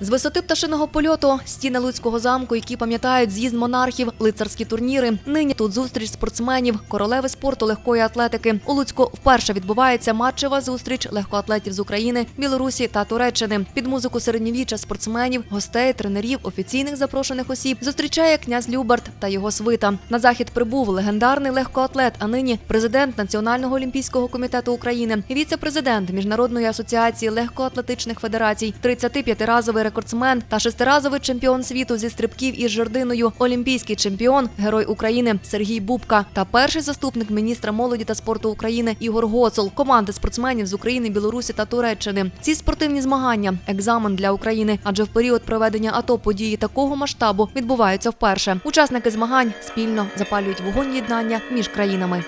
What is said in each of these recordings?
З висоти пташиного польоту стіни Луцького замку, які пам'ятають з'їзд монархів, лицарські турніри. Нині тут зустріч спортсменів, королеви спорту легкої атлетики. У Луцьку вперше відбувається матчева зустріч легкоатлетів з України, Білорусі та Туреччини. Під музику середньовіччя спортсменів, гостей, тренерів, офіційних запрошених осіб зустрічає князь Любарт та його свита. На захід прибув легендарний легкоатлет, а нині президент Національного олімпійського комітету України, віце-президент Міжнародної асоціації легкоатлетичних федерацій, 35-разовий рекордсмен та шестиразовий чемпіон світу зі стрибків із жердиною, олімпійський чемпіон, герой України Сергій Бубка та перший заступник міністра молоді та спорту України Ігор Гоцул, команди спортсменів з України, Білорусі та Туреччини. Ці спортивні змагання екзамен для України, адже в період проведення АТО події такого масштабу відбуваються вперше. Учасники змагань спільно запалюють вогонь єднання між країнами.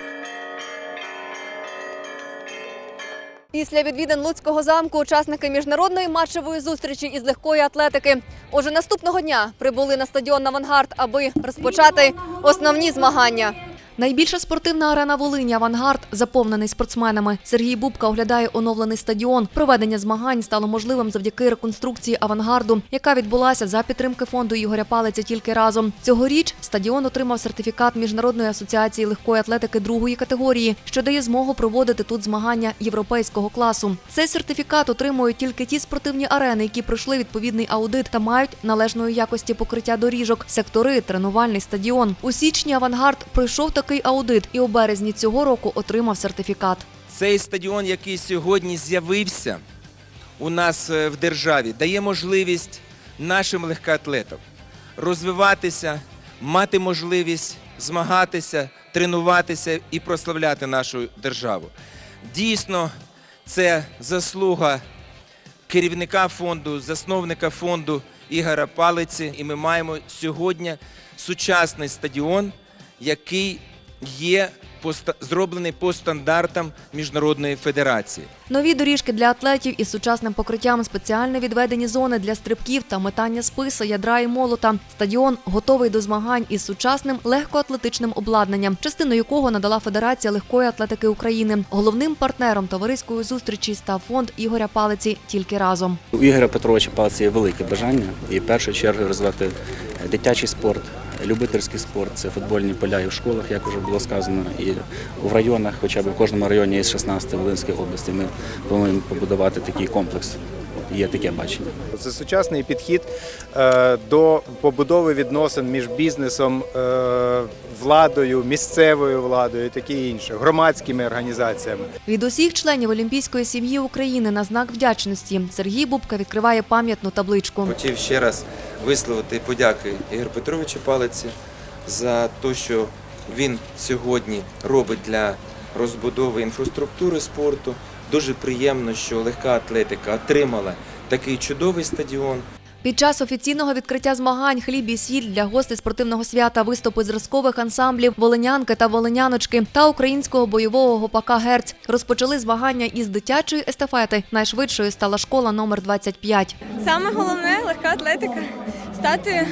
Після відвідин Луцького замку учасники міжнародної матчевої зустрічі із легкої атлетики уже наступного дня прибули на стадіон Авангард, аби розпочати основні змагання. Найбільша спортивна арена Волині Авангард заповнений спортсменами. Сергій Бубка оглядає оновлений стадіон. Проведення змагань стало можливим завдяки реконструкції авангарду, яка відбулася за підтримки фонду Ігоря Палиця тільки разом. Цьогоріч стадіон отримав сертифікат міжнародної асоціації легкої атлетики другої категорії, що дає змогу проводити тут змагання європейського класу. Цей сертифікат отримують тільки ті спортивні арени, які пройшли відповідний аудит та мають належної якості покриття доріжок, сектори, тренувальний стадіон. У січні авангард пройшов такий аудит і у березні цього року отримав сертифікат. Цей стадіон, який сьогодні з'явився у нас е, в державі, дає можливість нашим легкоатлетам розвиватися, мати можливість змагатися, тренуватися і прославляти нашу державу. Дійсно, це заслуга керівника фонду, засновника фонду Ігора Палиці. І ми маємо сьогодні сучасний стадіон, який є зроблений по стандартам Міжнародної федерації. Нові доріжки для атлетів із сучасним покриттям, спеціально відведені зони для стрибків та метання списа, ядра і молота. Стадіон готовий до змагань із сучасним легкоатлетичним обладнанням, частину якого надала Федерація легкої атлетики України. Головним партнером товариської зустрічі став фонд Ігоря Палиці тільки разом. У Ігоря Петровича Палиці є велике бажання і в першу чергу розвивати дитячий спорт, любительський спорт, це футбольні поля і в школах, як вже було сказано, і в районах, хоча б в кожному районі із 16 Волинської області. Ми плануємо побудувати такий комплекс. Є таке бачення. Це сучасний підхід е, до побудови відносин між бізнесом, е, владою, місцевою владою, таке інше, громадськими організаціями. Від усіх членів Олімпійської сім'ї України на знак вдячності Сергій Бубка відкриває пам'ятну табличку. Хотів ще раз висловити подяки Ігорю Петровичу Палиці за те, що він сьогодні робить для розбудови інфраструктури спорту. Дуже приємно, що легка атлетика отримала такий чудовий стадіон. Під час офіційного відкриття змагань хліб і сіль для гостей спортивного свята виступи зразкових ансамблів Волинянки та Волиняночки та українського бойового гопака Герць розпочали змагання із дитячої естафети. Найшвидшою стала школа номер 25. Саме головне легка атлетика стати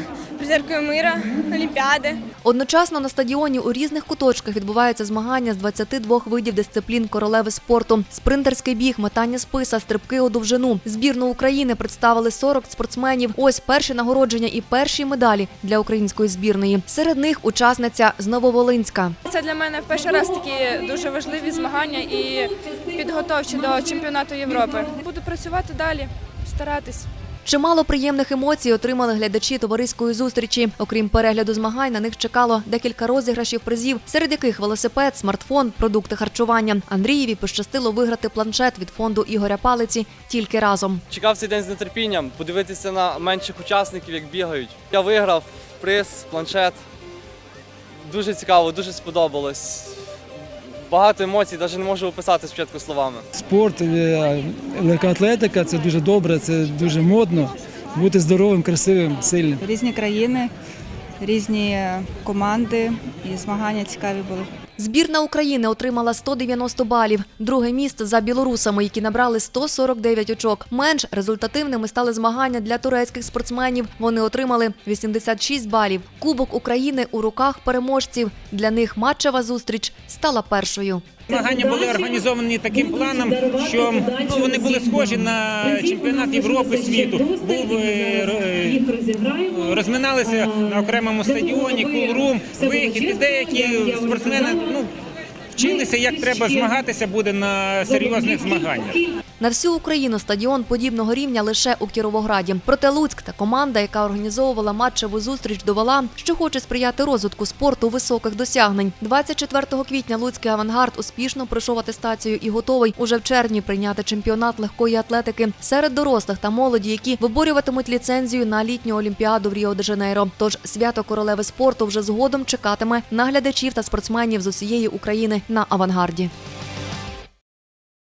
призеркою мира, олімпіади. Одночасно на стадіоні у різних куточках відбуваються змагання з 22 видів дисциплін королеви спорту: спринтерський біг, метання списа, стрибки у довжину. Збірну України представили 40 спортсменів. Ось перші нагородження і перші медалі для української збірної. Серед них учасниця з Нововолинська. Це для мене в перший раз такі дуже важливі змагання і підготовчі до чемпіонату Європи. Буду працювати далі, старатись. Чимало приємних емоцій отримали глядачі товариської зустрічі. Окрім перегляду змагань, на них чекало декілька розіграшів призів, серед яких велосипед, смартфон, продукти харчування. Андрієві пощастило виграти планшет від фонду Ігоря Палиці тільки разом. Чекав цей день з нетерпінням, подивитися на менших учасників, як бігають. Я виграв приз, планшет. Дуже цікаво, дуже сподобалось. Багато емоцій, навіть не можу описати спочатку словами. Спорт, легка атлетика це дуже добре, це дуже модно. Бути здоровим, красивим, сильним. різні країни, різні команди і змагання цікаві були. Збірна України отримала 190 балів. Друге місце за білорусами, які набрали 149 очок. Менш результативними стали змагання для турецьких спортсменів. Вони отримали 86 балів. Кубок України у руках переможців. Для них матчева зустріч стала першою. Змагання були організовані таким планом, що ну, вони були схожі на чемпіонат Європи світу. Був е, розминалися на окремому стадіоні, кулрум, вихід. Деякі спортсмени ну, вчилися, як треба змагатися буде на серйозних змаганнях. На всю Україну стадіон подібного рівня лише у Кіровограді. Проте Луцьк та команда, яка організовувала матчеву зустріч, довела, що хоче сприяти розвитку спорту високих досягнень. 24 квітня Луцький авангард успішно пройшов атестацію і готовий уже в червні прийняти чемпіонат легкої атлетики серед дорослих та молоді, які виборюватимуть ліцензію на літню олімпіаду в Ріо-де-Жанейро. Тож свято королеви спорту вже згодом чекатиме на глядачів та спортсменів з усієї України на авангарді.